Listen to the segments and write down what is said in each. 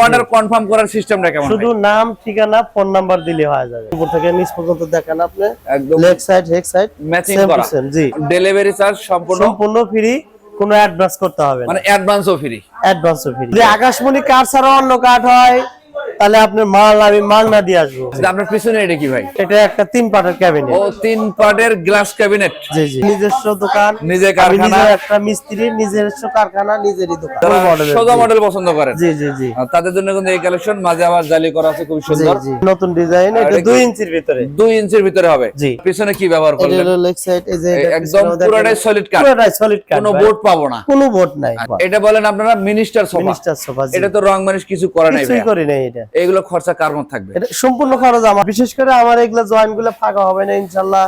Order confirm করার সিস্টেমটা কেমন শুধু নাম ঠিকানা ফোন নাম্বার দিলে হয়ে যাবে। উপর থেকে নিচ পর্যন্ত দেখেন আপনি। একদম। Leg side head side matching করা। জি। ডেলিভারি চার্জ সম্পূর্ণ? সম্পূর্ণ ফ্রি কোনো অ্যাডভান্স করতে হবে মানে অ্যাডভান্সও ফ্রি অ্যাডভান্সও ফ্রি যদি আকাশমণি কার্ড ছাড়া অন্য কার্ড হয়। তাহলে আপনার মাল আমি মাল না দিয়ে আসব। আপনার পিছনে এটা কি ভাই? এটা একটা তিন পার্টের ক্যাবিনেট। ও তিন পার্টের গ্লাস ক্যাবিনেট। জি জি। নিজস্ব দোকান। নিজে কারখানা। একটা মিস্ত্রি নিজস্ব কারখানা নিজেরই দোকান। সোজা মডেল পছন্দ করেন। জি জি জি। তাদের জন্য কিন্তু এই কালেকশন মাঝে আবার জালি করা আছে খুব সুন্দর। নতুন ডিজাইন এটা এটা কি? দুই ইঞ্চির ভিতরে। দুই ইঞ্চির ভিতরে হবে। জি। পিছনে কি ব্যবহার এটা করলেন? হলো লেগ সাইড এই যে একদম পুরোটাই solid কাঠ। পুরোটাই সলিড কাট কোনো বোর্ড পাবো না। কোনো বোর্ড নাই। এটা বলেন আপনারা মিনিস্টার সোফা মিনিস্টার সোফা এটা তো রং মানুষ কিছু করে নাই ভাইয়া। করি নাই এটা। এগুলো খরচা কার মধ্যে থাকবে? এটা সম্পূর্ণ খরচ আমার। বিশেষ করে আমার এগুলো জয়েন্টগুলো ফাঁকা হবে না ইনশাল্লাহ।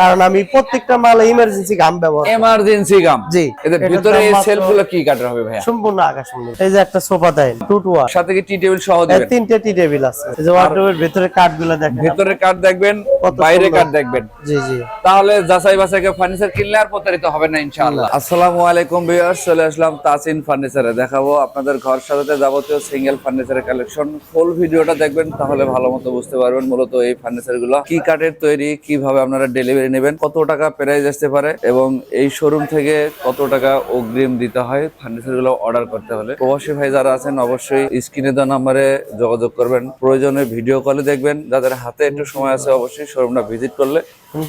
কারণ আমি প্রত্যেকটা মালে ইমার্জেন্সি গাম ব্যবহার করি। এমার্জেন্সি গাম জি, এদের ভিতরে এই সেলফগুলো কি কাটার হবে ভাইয়া? সম্পূর্ণ আকাশ এই যে একটা সোফা দেয় টু টু ওয়ান সাথে কি টি টেবিল সহ দিবেন? তিনটে টি টেবিল আছে। এই যে ওয়ার্ডরোবের ভিতরে কাঠগুলো দেখেন ভিতরে কাঠ দেখবেন বাইরে। কাঠ দেখবেন। জি জি। তাহলে যাচাই বাছাইকে ফার্নিচার কিনলে আর প্রতারিত হবে না ইনশাআল্লাহ। আসসালামু আলাইকুম ভিউয়ার্স চলে আসলাম তাসিন ফার্নিচারে দেখাবো আপনাদের ঘর সাজাতে যাবতীয় সিঙ্গেল ফার্নিচারের কালেকশন ফুল ভিডিওটা দেখবেন, তাহলে ভালো মতো বুঝতে পারবেন মূলত এই ফার্নিচারগুলো। কি কাঠের তৈরি, কীভাবে আপনারা ডেলিভারি নেবেন, কত টাকা প্রাইস আসতে পারে, এবং এই শোরুম থেকে কত টাকা অগ্রিম দিতে হয় ফার্নিচারগুলো অর্ডার করতে হলে। প্রবাসী ভাই যারা আছেন, অবশ্যই স্ক্রিনে দেওয়া নাম্বারে যোগাযোগ করবেন। প্রয়োজনে ভিডিও কলে দেখবেন, যাদের হাতে একটু সময় আছে, অবশ্যই শোরুমটা ভিজিট করলে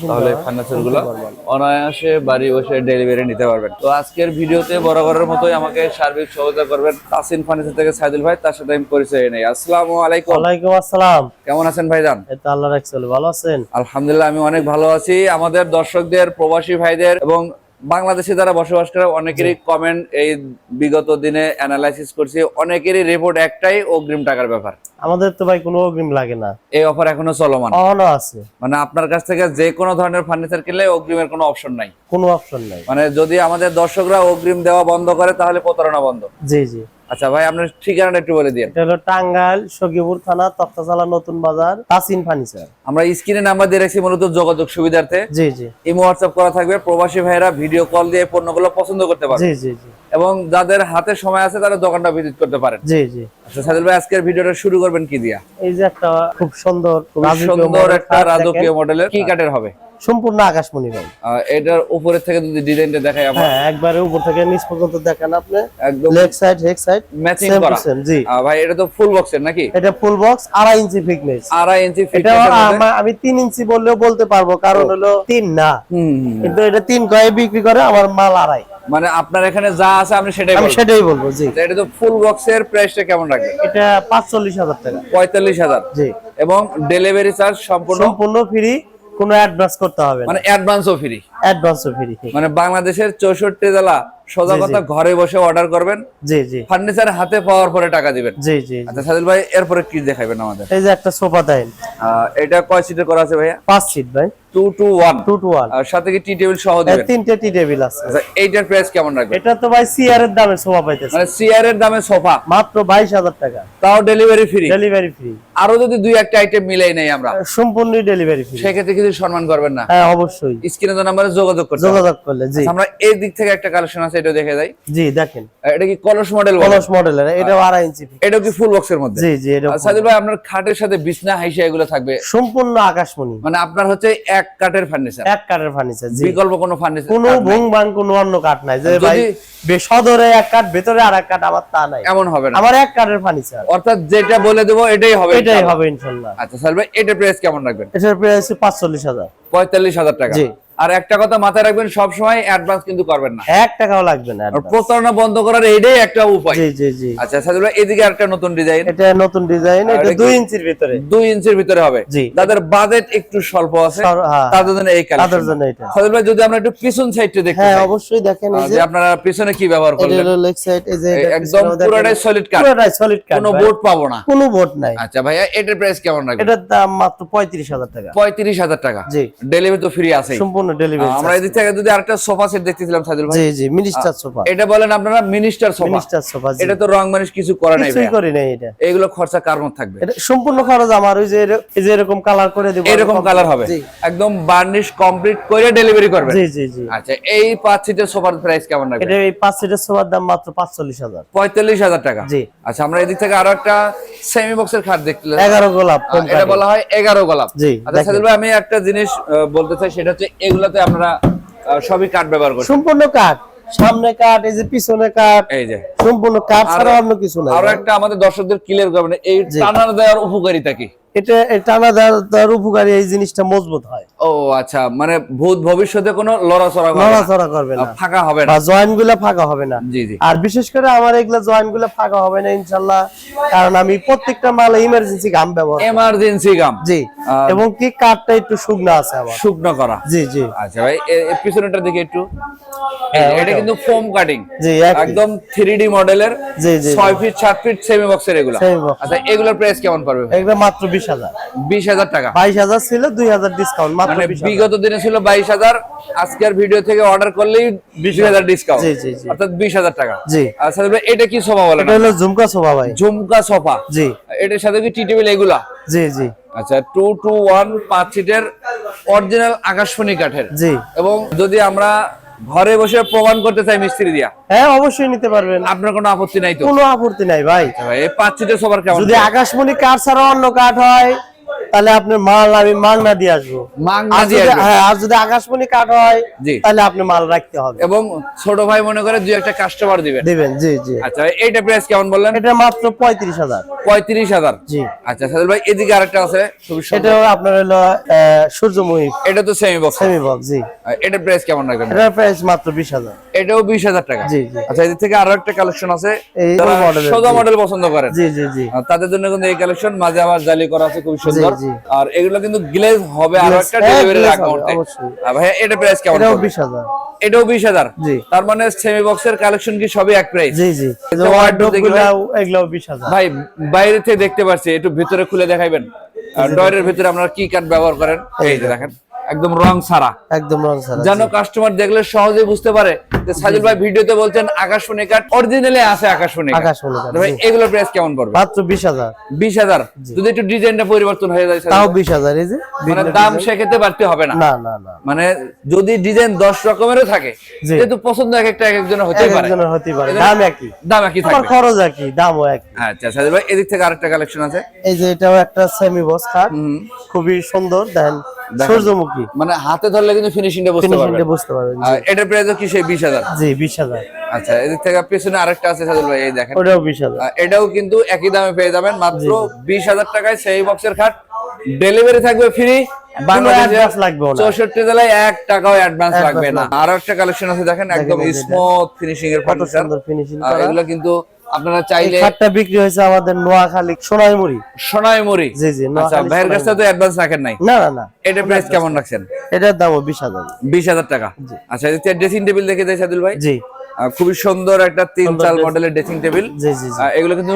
তাহলে ফার্নিচারগুলো অনায়াসে বাড়ি বসে ডেলিভারি নিতে পারবেন। তো আজকের ভিডিওতে বরাবরের মতোই আমাকে সার্বিক সহযোগিতা করবেন তাসিন ফার্নিচার থেকে সাইদুল ভাই তার সাথে আমি পরিচয় নেই। আসসালামু আলাইকুম। ওয়ালাইকুম আসসালাম। কেমন আছেন ভাইজান? এই তো আল্লাহ রাখছে ভালো আছেন? আলহামদুলিল্লাহ আমি অনেক ভালো আছি। আমাদের দর্শকদের প্রবাসী ভাইদের এবং বাংলাদেশে যারা বসবাস করে অনেকেরই কমেন্ট এই বিগত দিনে অ্যানালাইসিস করছি অনেকেরই রিপোর্ট একটাই অগ্রিম টাকার ব্যাপার। আমাদের তো ভাই কোনো অগ্রিম লাগে না। এই অফার এখনও চলমান। অনও আছে। মানে আপনার কাছ থেকে যে কোনো ধরনের ফার্নিচার কিনলে অগ্রিমের কোনো অপশন নাই। কোনো অপশন নাই। মানে যদি আমাদের দর্শকরা অগ্রিম দেওয়া বন্ধ করে তাহলে প্রতারণা বন্ধ। জি জি। আচ্ছা ভাই আপনার ঠিকানাটা একটু বলে দিন এটা হলো টাঙ্গাইল সগিপুর থানা তক্তাচালা নতুন বাজার তাসিন ফার্নিচার। আমরা স্ক্রিনে নাম্বার দিয়ে রাখছি মূলত যোগাযোগ সুবিধার্থে। জি জি। ইমো হোয়াটসঅ্যাপ করা থাকবে প্রবাসী ভাইরা ভিডিও কল দিয়ে পণ্যগুলো পছন্দ করতে পারবে। জি জি জি। এবং যাদের হাতে সময় আছে তারা দোকানটা ভিজিট করতে পারেন। জি জি। আচ্ছা সাদিল ভাই আজকের ভিডিওটা শুরু করবেন কি দিয়া? এই যে একটা খুব সুন্দর খুব সুন্দর একটা রাজকীয় মডেলের কি কাঠের হবে? সম্পূর্ণ আকাশমণি ভাই। এটার উপরের থেকে যদি ডিজাইনটা দেখাই আমরা হ্যাঁ একবারে উপর থেকে নিচ পর্যন্ত দেখেন আপনি। একদম। Leg side head side matching করা। জি। ভাই এটা তো ফুল বক্সের নাকি? এটা ফুল বক্স আড়াই ইঞ্চি ফিটনেস আড়াই ইঞ্চি এটা এর মধ্যে- আমা- আমি তিন ইঞ্চি বললেও বলতে পারব কারণ হলো তিন না। কিন্তু এটা তিন কয়ে বিক্রি করে আমার মাল আড়াই। মানে আপনার এখানে যা আছে আপনি সেটাই আমি সেটাই বলব জি। এটা তো ফুল বক্সের প্রাইসটা কেমন রাখবেন এটা পাঁচচল্লিশ হাজার টাকা। পঁয়তাল্লিশ হাজার। জি। এবং ডেলিভারি চার্জ সম্পূর্ণ? সম্পূর্ণ ফ্রি কোনো অ্যাডভান্স করতে হবে মানে অ্যাডভান্সও ফ্রি অ্যাডভান্সও ফ্রি মানে বাংলাদেশের চৌষট্টি জেলা সোজা কথা ঘরে বসে অর্ডার করবেন। জি জি। ফার্নিচার হাতে পাওয়ার পরে টাকা দিবেন। জি জি আচ্ছা সাদিল ভাই এরপরে কি দেখাবেন আমাদের? এই যে একটা সোফা আহ, এটা কয় সিটের করা আছে ভাইয়া? পাঁচ সিট ভাই। Two two one two two one আর সাথে কি টি টেবিল সহ দিবেন? তিনটে টি টেবিল আছে। আচ্ছা এইটার প্রাইস কেমন রাখবেন? এটা তো ভাই সিআর এর দামে সোফা পাইতেছে। মানে সিআর এর দামে সোফা। মাত্র বাইশ হাজার টাকা। তাও ডেলিভারি ফ্রি ডেলিভারি ফ্রি আরও যদি দুই একটা আইটেম মিলাই নেই আমরা। সম্পূর্ণ ডেলিভারি ফ্রি সেক্ষেত্রে কিছু সম্মান করবেন না। হ্যাঁ অবশ্যই। স্ক্রিনে তো নাম্বারে যোগাযোগ করতে যোগাযোগ করলে জি। আচ্ছা, আমরা এই দিক থেকে একটা কালেকশন আছে। এটা দেখে যাই। জি দেখেন। এটা কি কলস মডেল কলস মডেলের এটা আড়াই ইঞ্চি এটা কি ফুল বক্সের মধ্যে? জি জি এটা ভাই আপনার খাটের সাথে বিছনা হাইসা এগুলো থাকবে? সম্পূর্ণ আকাশমণি। মানে আপনার হচ্ছে এক কাঠের ফার্নিচার এক কাঠের ফার্নিচার জি। বিকল্প কোনো ফার্নিচার কোনো কোনো অন্য কাঠ নাই। যে ভাই বে- সদরে এক কাঠ ভেতরে আর এক কাঠ আমার তা নাই। এমন হবে না। আমার এক কাঠের ফার্নিচার অর্থাৎ যেটা বলে দেবো এটাই হবে এটাই হবে ইনশাল্লাহ। আচ্ছা স্যার ভাই এটার প্রাইস কেমন রাখবেন? এটার প্রাইস পাঁচচল্লিশ হাজার। পঁয়তাল্লিশ হাজার টাকা। জি। আর একটা কথা মাথায় রাখবেন সব সময় অ্যাডভান্স কিন্তু করবেন না। এক টাকাও লাগবে না আর প্রতারণা বন্ধ করার এটাই একটা উপায়। জি জি জি। আচ্ছা সাজুল এদিকে একটা নতুন ডিজাইন এটা নতুন ডিজাইন এটা এটা কি? দুই ইঞ্চির ভিতরে। দুই ইঞ্চির ভিতরে হবে। জি। যাদের বাজেট একটু স্বল্প আছে হ্যাঁ। তাদের জন্য এই তাদের জন্য এটা। সাজুল ভাই যদি আমরা একটু পিছন সাইডটা দেখতে হ্যাঁ অবশ্যই দেখেন এই যে আপনারা পিছনে কি ব্যবহার এটা করলেন? হলো লেগ সাইড এই যে একদম পুরোটাই সলিড কাঠ পুরোটাই সলিড কাঠ কোনো বোর্ড পাবো না। কোনো বোর্ড নাই। আচ্ছা ভাইয়া এটার প্রাইস কেমন রাখবেন? এটার দাম মাত্র পঁয়ত্রিশ হাজার টাকা। পঁয়ত্রিশ হাজার টাকা। জি। ডেলিভারি তো ফ্রি আছে সম্পূর্ণ সম্পূর্ণ ডেলিভারি আমরা এদিক থেকে যদি আরেকটা সোফা সেট দেখতেছিলাম সাইদুল ভাই। জি জি মিনিস্টার সোফা। এটা বলেন আপনারা মিনিস্টার সোফা। মিনিস্টার সোফা এটা তো রং মানুষ কিছু করে নাই ভাইয়া। করি নাই এটা। এগুলো খরচা কার মধ্যে থাকবে? এটা সম্পূর্ণ খরচ আমার ওই যে এই যে এরকম কালার করে দেব এরকম কালার হবে। জি। একদম বার্নিশ কমপ্লিট করে ডেলিভারি করবে জি জি জি। আচ্ছা এই পাঁচ সিটের সোফার প্রাইস কেমন রাখবে এটা এই পাঁচ সিটের সোফার দাম মাত্র পাঁচচল্লিশ হাজার। পঁয়তাল্লিশ হাজার টাকা। জি। আচ্ছা আমরা এদিক থেকে আরও একটা সেমি বক্সের খাট দেখতে এগারো গোলাপ এটা বলা হয় এগারো গোলাপ। জি, আচ্ছা। সাদিল ভাই আমি একটা জিনিস বলতে চাই সেটা হচ্ছে এগুলাতে আপনারা সবই কাঠ ব্যবহার করেন সম্পূর্ণ কাঠ সামনে কাঠ এই যে পিছনে কাঠ এই যে। সম্পূর্ণ কাঠ ছাড়া অন্য কিছু না আরও একটা আমাদের দর্শকদের ক্লিয়ার করবেন এই টানার দেওয়ার উপকারিতা কি? এটা এই টানা দেওয়ার দেওয়ার উপকারী এই জিনিসটা মজবুত হয়। ও আচ্ছা মানে ভূত ভবিষ্যতে কোনো লড়াচড়া নড়াচড়া করবে না। ফাঁকা হবে না। জয়েন্টগুলা ফাঁকা হবে না। জি জি। আর বিশেষ করে আমার এগুলা জয়েন্টগুলা ফাঁকা হবে না কারণ আমি প্রত্যেকটা মালে ইমার্জেন্সি গাম ব্যবহার করি। এমার্জেন্সি গাম জি। এবং কি কাঠটা একটু শুকনো আছে শুকনো করা। জি জি। আচ্ছা ভাই পিছনটার দিকে একটু। হ্যাঁ, এটা কিন্তু ফোম কাটিং জি একদম থ্রি ডি মডেলের জি জি ছয় ফিট সাত ফিট সেমি বক্সের এগুলো আচ্ছা এগুলোর প্রাইস কেমন পড়বে এগুলো মাত্র বিশ হাজার। বিশ হাজার টাকা। বাইশ হাজার ছিল দুই হাজার ডিসকাউন্ট মাত্র মানে বিগত দিনে ছিল বাইশ হাজার আজকের ভিডিও থেকে অর্ডার করলেই বিশ হাজার ডিসকাউন্ট জি, জি, জি। অর্থাৎ বিশ হাজার টাকা। জি। আচ্ছা এটা কি সোফা বলেন এটা হলো ঝুমকা সোফা ভাই। ঝুমকা সোফা। জি। এটার সাথে কি টি টেবিল এগুলা? জি জি। আচ্ছা টু টু ওয়ান পাঁচ সিটের অরিজিনাল আকাশমণি কাঠের। জি। এবং যদি আমরা ঘরে বসে প্রমাণ করতে চাই মিস্ত্রি দিয়া। হ্যাঁ অবশ্যই নিতে পারবেন। আপনার কোনো আপত্তি নাই তো? কোনো আপত্তি নাই ভাই। ভাই, এই পাঁচ সিটের সবার কেমন? যদি আকাশমণি কাঠ ছাড়া অন্য কাঠ হয় তাহলে আপনার মাল আমি মাল না দিয়ে আসব। মাংনা আর দিয়ে যদি- আসবে। হ্যাঁ আর যদি আকাশমণি কাঠ হয় তাহলে আপনি মাল রাখতে হবে। এবং ছোট ভাই মনে করে দুই একটা কাস্টমার দিবেন। দিবেন জি জি। আচ্ছা এইটা প্রাইস কেমন বললেন? এটা মাত্র পঁয়ত্রিশ হাজার। পঁয়ত্রিশ হাজার। আচ্ছা ভাই এদিকে আরেকটা আছে খুবই এটা আপনার হলো সূর্যমুখী এটা তো সেমি বক্স সেমি বক্স জি এটার প্রাইস কেমন রাখবেন? প্রাইস মাত্র বিশ হাজার। এটাও বিশ হাজার টাকা। জি। আচ্ছা এদিক থেকে আরও একটা কালেকশন আছে। এই যারা model এর, সোজা মডেল পছন্দ করেন। জি জি জি। তাদের জন্য কিন্তু এই কালেকশন মাঝে আবার জালি করা আছে খুব সুন্দর। আর এগুলো কিন্তু গ্লেজ হবে আর একটা ডেলিভারি। ভাই এটা প্রাইস কেমন এটাও বিশ হাজার। এটাও বিশ হাজার। তার মানে সেমি বক্সের কালেকশন কি সবই এক প্রাইস জি জি। এটা বিশ হাজার। ভাই বাইরে থেকে দেখতে পাচ্ছি একটু ভিতরে খুলে দেখাইবেন। ডয়ের ভিতরে আপনারা কি কাঠ ব্যবহার করেন? এই যে দেখেন। একদম রং ছাড়া। একদম রং ছাড়া যেন কাস্টমার দেখলে সহজেই বুঝতে পারে যে সাজিল ভাই ভিডিওতে বলছেন আকাশমণি কাঠ অরিজিনালি আছে আকাশমণি কাঠ। আকাশমণি ভাই জি। এগুলোর প্রাইস কেমন পড়বে? মাত্র বিশ হাজার। বিশ হাজার। যদি একটু ডিজাইনটা পরিবর্তন হয়ে যায় তাও ভাই, বিশ হাজার এই যে মানে দাম। সেক্ষেত্রে বাড়তে হবে না। না না না। মানে যদি ডিজাইন দশ রকমেরও থাকে যেহেতু পছন্দ এক একটা এক একজনের হতে পারে। একজনের হতে পারে। দাম একই। দাম একই থাকবে। খরচ একই দামও একই। আচ্ছা সাজিল ভাই এদিক থেকে আরেকটা কালেকশন আছে? এই যে এটাও একটা সেমি বক্স খাট খুবই সুন্দর। দেখেন। সূর্যমুখী মানে হাতে ধরলে কিন্তু ফিনিশিংটা বুঝতে পারবেন। ফিনিশিংটা বুঝতে পারবেন। আর কি সেই বিশ হাজার? জি বিশ হাজার। আচ্ছা এদিক থেকে পেছনে আরেকটা আছে সাজুল ভাই এই দেখেন। ওটাও বিশ হাজার। আহ, এটাও কিন্তু একই দামে পেয়ে যাবেন মাত্র বিশ হাজার টাকায় সেই বক্সের খাট। ডেলিভারি থাকবে ফ্রি চৌষট্টি জেলায় এক টাকাও অ্যাডভান্স লাগবে না। আরও একটা কালেকশন আছে দেখেন একদম স্মুথ ফিনিশিং এর এগুলো কিন্তু আপনারা চাইলে খাটটা বিক্রি হয়েছে আমাদের নোয়াখালী সোনাইমুড়ি। সোনাইমুড়ি। জি জি আচ্ছা ভাইয়ের কাছে তো অ্যাডভান্স রাখেন নাই? না না না। এটা প্রাইস কেমন রাখছেন? এটার হাজার। বিশ হাজার টাকা। আচ্ছা যে ড্রেসিং টেবিল দেখে দেয় সাদুল ভাই? জি। খুবই সুন্দর একটা তিন চাল মডেলের ড্রেসিং টেবিল জি জি জি। এগুলো কিন্তু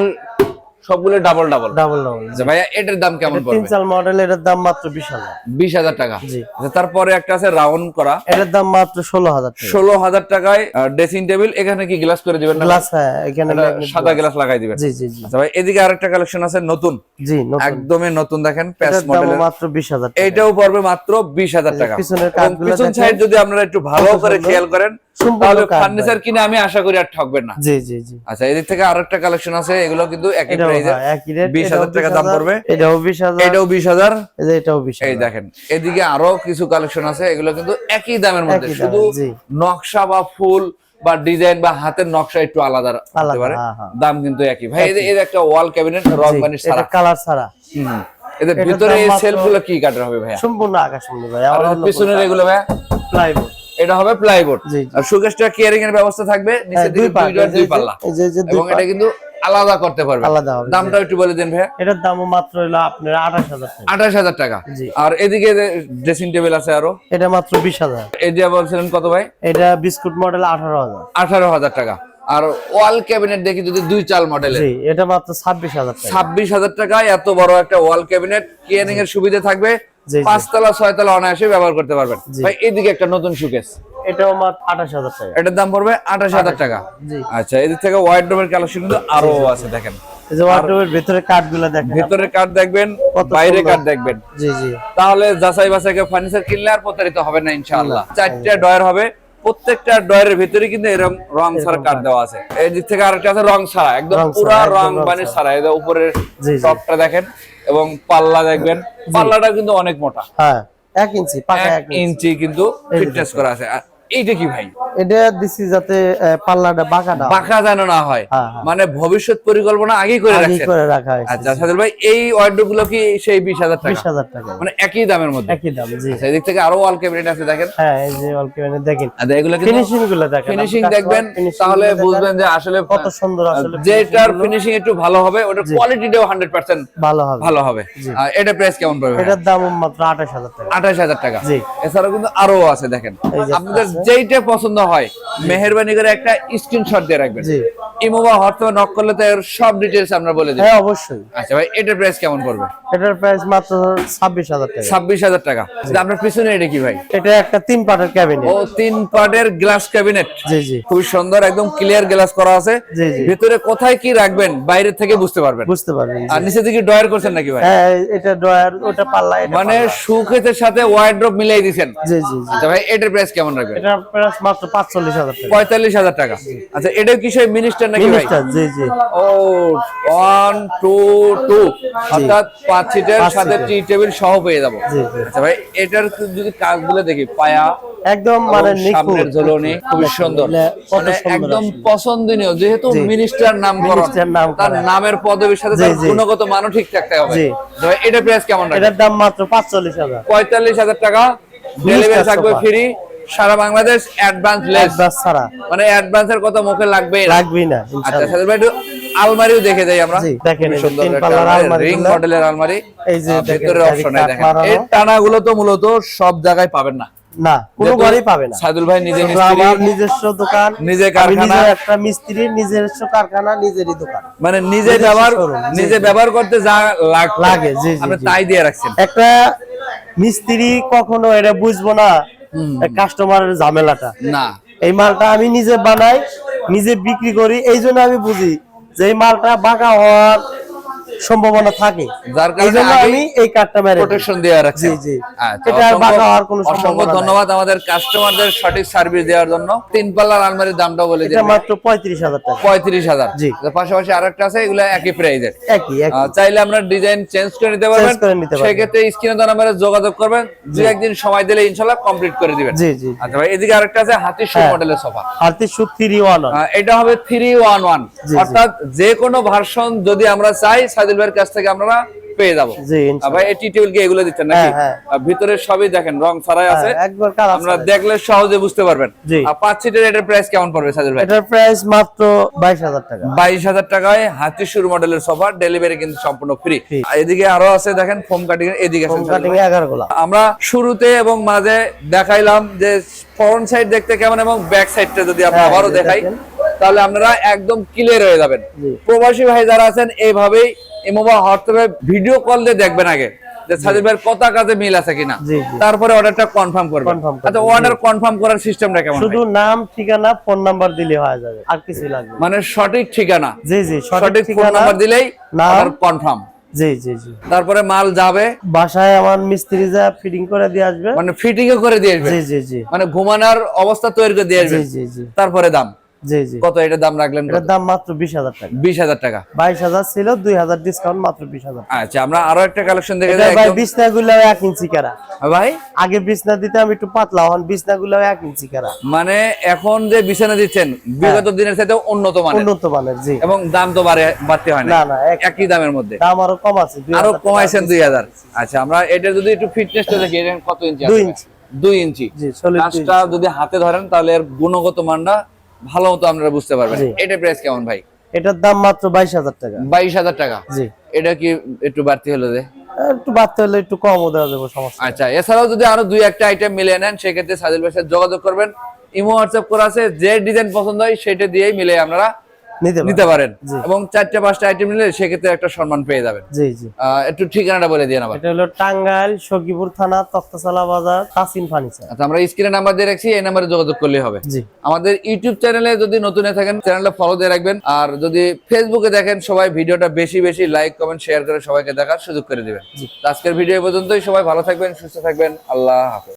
সবগুলো ডাবল ডাবল ডাবল ডাবল ভাইয়া এটার দাম কেমন তিন চাল মডেল এটার দাম মাত্র বিশ হাজার। বিশ হাজার টাকা। জি। আচ্ছা তারপরে একটা আছে রাউন্ড করা। এটার দাম মাত্র ষোলো হাজার টাকা। ষোলো হাজার টাকায় ড্রেসিং টেবিল এখানে কি গ্লাস করে দিবেন না? গ্লাস হ্যাঁ এখানে সাদা গ্লাস লাগাই দিবেন। জি জি জি। আচ্ছা ভাই এদিকে আরেকটা কালেকশন আছে নতুন। জি নতুন। একদমই নতুন দেখেন এটার দাম মাত্র বিশ হাজার টাকা। এইটাও পড়বে মাত্র বিশ হাজার টাকা। পিছনের এবং কাঠগুলো পিছন সাইড যদি আপনারা একটু ভালো করে খেয়াল করেন তাহলে ফার্নিচার কিনে আমি আশা করি আর ঠকবেন না। জি জি জি। আচ্ছা এদিক থেকে আরেকটা কালেকশন আছে এগুলো কিন্তু একই প্রাইসে টাকা দাম পড়বে। এটাও এটাও এটাও এই দেখেন এদিকে আরও কিছু কালেকশন আছে এগুলো কিন্তু একই দামের মধ্যে শুধু নকশা বা ফুল বা ডিজাইন বা হাতের নকশা একটু আলাদা হতে আলাদা, পারে। হ্যাঁ, হ্যাঁ। দাম কিন্তু একই। ভাই এদের এর একটা ওয়াল ক্যাবিনেট রং বানিশ ছাড়া। কালার ছাড়া। এদের ভিতরে এই মাত্র- সেলফগুলো কি কাটার হবে ভাইয়া? সম্পূর্ণ আকাশমণি ভাই আর পিছনের এগুলো ভাইয়া? এটা হবে প্লাইবোর্ড। আর সুকেশটা কেয়ারিং এর ব্যবস্থা থাকবে নিচে হ্যাঁ, দুই দিকে দুই ডট দুই পাল্লা। এবং এটা কিন্তু আলাদা করতে পারবে। আলাদা হবে দামটা একটু বলে দেন ভাইয়া। এটার দামও মাত্র হলো আপনার আঠাশ হাজার টাকা। আঠাশ হাজার টাকা। আর এদিকে ড্রেসিং টেবিল আছে আরও? এটা মাত্র বিশ হাজার। এই যে বলছিলেন কত ভাই? এটা বিস্কুট মডেল আঠারো হাজার। আঠারো হাজার টাকা। আর ওয়াল ক্যাবিনেট দেখি যদি দুই চাল মডেলের জি এটা মাত্র ছাব্বিশ হাজার টাকা। ছাব্বিশ হাজার টাকায় এত বড় একটা ওয়াল ক্যাবিনেট কেয়ারিং এর সুবিধা থাকবে। পাঁচতলা ছয়তলা অনায়াসে ব্যবহার করতে পারবেন। ভাই এইদিকে একটা নতুন সুকেস এটাও মাত্র আঠাশ হাজার টাকা। এটার দাম পড়বে আঠাশ হাজার টাকা। আচ্ছা এদিক থেকে ওয়াইড ডোমের কালেকশন কিন্তু আরও আছে দেখেন। এই যে ওয়ার্ডরোবের ভিতরে দেখেন ভেতরে দেখবেন বাইরে দেখবেন। জি জি। তাহলে যাচাই বাছাই ফার্নিচার কিনলে আর প্রতারিত হবে না ইনশাআল্লাহ। চারটা ডয়ার হবে। প্রত্যেকটা ডয়ারের ভিতরে কিন্তু এরকম রং ছাড়া কাঠ দেওয়া আছে। এই দিক থেকে আরেকটা আছে রং ছাড়া একদম পুরা রং রং বানি ছাড়া। উপরের। টপটা দেখেন। এবং পাল্লা দেখবেন পাল্লাটা কিন্তু অনেক মোটা। হ্যাঁ এক ইঞ্চি পাকা এক ইঞ্চি। কিন্তু ফিটনেস করা আছে। এইটা কি ভাই? এটা দিছি যাতে পাল্লাটা বাঁকা না বাঁকা যেন না হয়। হ্যাঁ, হ্যাঁ। মানে ভবিষ্যৎ পরিকল্পনা আগেই করে রাখছেন। করে রাখা আচ্ছা সাদুল ভাই এই ওয়ার্ডরোবগুলো কি সেই বিশ হাজার বিশ টাকা হাজার টাকা। মানে একই দামের মধ্যে? একই দাম জি। আচ্ছা থেকে আরও ওয়াল ক্যাবিনেট আছে দেখেন। হ্যাঁ এই যে অলকেবেনে দেখেন। আর এগুলো ফিনিশিংগুলো দেখেন ফিনিশিং দেখবেন তাহলে বুঝবেন যে আসলে কত সুন্দর আসলে যেটার ফিনিশিং একটু ভালো হবে ওটার কোয়ালিটিটাও হান্ড্রেড পার্সেন্ট ভালো হবে। ভালো হবে। এটা প্রাইস কেমন পড়বে এটার দাম মাত্র আঠাশ হাজার টাকা। আঠাশ হাজার টাকা। জি। এছাড়াও কিন্তু আরও আছে দেখেন। আপনাদের। যেইটা পছন্দ হয় মেহরবানি করে একটা স্ক্রিনশট দিয়ে রাখবেন। ইমো বা হোয়াটসঅ্যাপে নক করলে তো সব ডিটেলস আমরা বলে দিই হ্যাঁ অবশ্যই। আচ্ছা ভাই এটার প্রাইস কেমন পড়বে? এটার প্রাইস মাত্র ছাব্বিশ হাজার টাকা। ছাব্বিশ হাজার টাকা। আপনার পিছনে এটা কি ভাই? এটা একটা তিন পাটের ক্যাবিনেট ও তিন পার্টের গ্লাস ক্যাবিনেট জি জি। খুব সুন্দর একদম ক্লিয়ার গ্লাস করা আছে। জি জি। ভিতরে কোথায় কি রাখবেন বাইরে থেকে বুঝতে পারবেন। বুঝতে পারবেন আর নিচে থেকে ডয়ার করছেন নাকি ভাই? হ্যাঁ এটা ড্রয়ার ওটা পাল্লা এটা মানে। সুখেতের সাথে ওয়ার্ড্রপ মিলাই দিছেন। জি জি আচ্ছা ভাই এটার প্রাইস কেমন রাখবেন? এটার প্রাইস মাত্র পাঁচচল্লিশ হাজার টাকা। পঁয়তাল্লিশ হাজার টাকা। আচ্ছা এটা কি সেই মিনিস্টার নাকি ভাই? মিনিস্টার জি জি। ও ওয়ান টু টু অর্থাৎ পাঁচ সিটের সাথে টি টেবিল সহ পেয়ে যাব। জি জি। আচ্ছা ভাই এটার যদি কাজগুলো দেখি পায়া একদম মানে সামনের নিখুঁত খুবই সুন্দর। কত সুন্দর একদম পছন্দনীয় যেহেতু মিনিস্টার নামকরণ তার নামের পদবীর সাথে তার গুণগত মানও ঠিক থাকতে হবে। এটা প্রাইস কেমন এটার দাম মাত্র পাঁচচল্লিশ হাজার। পঁয়তাল্লিশ হাজার টাকা। ডেলিভারি থাকবে ফ্রি সারা বাংলাদেশ অ্যাডভান্স লেস ছাড়া। মানে অ্যাডভান্সের কথা মুখে লাগবেই না। লাগবেই না আচ্ছা ভাই আলমারিও দেখে যাই আমরা। দেখেন সুন্দর তিন পাল্লার আলমারি, রিং মডেলের আলমারি। এই যে ভেতরের অপশনে দেখেন। এই টানাগুলো তো মূলত সব জায়গায় পাবেন না। না কোনো ঘরেই পাবে না। সাইদুল ভাই নিজে আমার নিজস্ব দোকান নিজে কারখানা। একটা মিস্ত্রি নিজস্ব কারখানা নিজেরই দোকান। মানে নিজে ব্যবহার নিজে ব্যবহার করতে যা লাগ- লাগে, জি, জি, আপনি তাই দিয়ে রাখছেন। একটা মিস্ত্রি কখনো এটা বুঝব না কাস্টমারের ঝামেলাটা। না। এই মালটা আমি নিজে বানাই নিজে বিক্রি করি এই জন্য আমি বুঝি যে মালটা বাঁকা হওয়ার সম্ভাবনা থাকে। যার কারণে আমি এই কার্ডটা মেরে প্রোটেকশন দিয়ে রাখছেন জি, জি। আচ্ছা, এটা আর বাঁকা হওয়ার কোনো অসংখ্য ধন্যবাদ আমাদের কাস্টমারদের সঠিক সার্ভিস দেওয়ার জন্য। তিন পাল্লার আলমারির দামটা বলে এটা মাত্র পঁয়ত্রিশ হাজার টাকা। পঁয়ত্রিশ হাজার। জি। পাশাপাশি আরেকটা আছে এগুলো একই প্রাইজের একই একই। চাইলে আমরা ডিজাইন চেঞ্জ করে নিতে পারবেন। পারবেন। সেক্ষেত্রে স্ক্রিনে দেওয়া নাম্বারে যোগাযোগ করবেন। দু একদিন সময় দিলে ইনশাল্লাহ কমপ্লিট করে দিবেন। জি জি। আচ্ছা ভাই এদিকে আরেকটা আছে হাতি শু। মডেলের সোফা সুদ থ্রি ওয়ান এটা হবে থ্রি ওয়ান ওয়ান জি। অর্থাৎ যে কোনো ভার্সন যদি আমরা চাই সাইদুল ভাইয়ের কাছ থেকে আমরা পেয়ে যাব। জি আহ, ইনশাআল্লাহ। ভাই এই টি টেবিল কি এগুলো দিচ্ছেন নাকি? হ্যাঁ, হ্যাঁ। আর ভিতরে সবই দেখেন রং ছাড়াই আছে। হ্যাঁ, আমরা দেখলে সহজে বুঝতে পারবেন। আর পাঁচ সিটের এটার প্রাইস কেমন পড়বে সাইদুল ভাই? এটার প্রাইস মাত্র বাইশ হাজার টাকা। বাইশ হাজার টাকায় হাতিশুর মডেলের সোফা ডেলিভারি কিন্তু সম্পূর্ণ ফ্রি এদিকে আরও আছে দেখেন ফোম কাটিং এদিকে কাটিং গোলা আমরা শুরুতে এবং মাঝে দেখাইলাম যে ফ্রন্ট সাইড দেখতে কেমন এবং ব্যাক সাইডটা যদি আমরা আবারও দেখাই তাহলে আপনারা একদম ক্লিয়ার হয়ে যাবেন। প্রবাসী ভাই যারা আছেন এইভাবেই ইমোবা হোয়াটসঅ্যাপে ভিডিও কল দিয়ে দেখবেন আগে যে সাজিদ ভাইয়ের কত কাজে মিল আছে কিনা। তারপরে অর্ডারটা কনফার্ম করবেন। আচ্ছা অর্ডার কনফার্ম করার সিস্টেমটা কেমন শুধু নাম ঠিকানা ফোন নাম্বার দিলে হয়ে যাবে। আর কিছু লাগবে মানে সঠিক ঠিকানা। জি জি সঠিক সঠিক ফোন নাম্বার দিলেই অর্ডার কনফার্ম জি জি জি। তারপরে মাল যাবে। বাসায় আমার মিস্ত্রি যা ফিটিং করে দিয়ে আসবে। মানে ফিটিং করে দিয়ে আসবে। জি জি জি। মানে ঘুমানোর অবস্থা তৈরি করে দিয়ে আসবে। জি জি জি। তারপরে দাম। জি জি। কত এটা দাম রাখলেন এটার দাম মাত্র বিশ হাজার টাকা। বিশ হাজার টাকা। বাইশ হাজার ছিল দুই হাজার ডিসকাউন্ট মাত্র বিশ হাজার আচ্ছা আমরা আরও একটা কালেকশন দেখে যাই ভাই একদম- বিছনা গুলো এক ইঞ্চি কারা? ভাই। আগে বিছনা দিতাম একটু পাতলা এখন বিছনা গুলো এক ইঞ্চি কারা? মানে এখন যে বিছানা দিচ্ছেন বিগত দিনের সাথে উন্নত মানের। উন্নত মানের জি। এবং দাম তো বাড়ে বাড়তে হয় না। না না একই দামের মধ্যে। দাম আরও কম আছে আরও কমাইছেন দুই হাজার। আচ্ছা আমরা এটা যদি একটু ফিটনেসটা দেখি এটা কত ইঞ্চি দুই আছে? ইঞ্চি। দুই ইঞ্চি। জি কাজটা যদি হাতে ধরেন তাহলে এর গুণগত মানটা ভালো মতো আপনারা বুঝতে পারবেন। এটা প্রাইস কেমন ভাই? এটার দাম মাত্র বাইশ হাজার টাকা। বাইশ হাজার টাকা। জি। এটা কি একটু বাড়তি হলো যে? একটু বাড়তে হলে একটু কমও দেওয়া যাবে সমস্যা। আচ্ছা এছাড়াও যদি আরও দুই একটা আইটেম মিলিয়ে নেন সেক্ষেত্রে সাজিল ভাইয়ের সাথে যোগাযোগ করবেন। ইমো হোয়াটসঅ্যাপ করা আছে যে ডিজাইন পছন্দ হয় সেটা দিয়েই মিলে আপনারা নিতে পারেন। নিতে পারেন। জি। এবং চারটে পাঁচটা আইটেম নিলে সেক্ষেত্রে একটা সম্মান পেয়ে যাবেন। জি জি। একটু ঠিকানাটা বলে দিয়ে আবার। এটা হলো টাঙ্গাইল সখীপুর থানা তক্তাশালা বাজার তাসিন ফার্নিচার। আচ্ছা আমরা স্ক্রিনে নাম্বার দিয়ে রাখছি এই নাম্বারে যোগাযোগ করলেই হবে। জি। আমাদের ইউটিউব চ্যানেলে যদি নতুন হয়ে থাকেন চ্যানেলটা ফলো দিয়ে রাখবেন। আর যদি ফেসবুকে দেখেন সবাই ভিডিওটা বেশি বেশি লাইক কমেন্ট শেয়ার করে সবাইকে দেখার সুযোগ করে দিবেন। আজকের ভিডিও পর্যন্তই। সবাই ভালো থাকবেন সুস্থ থাকবেন। আল্লাহ হাফেজ।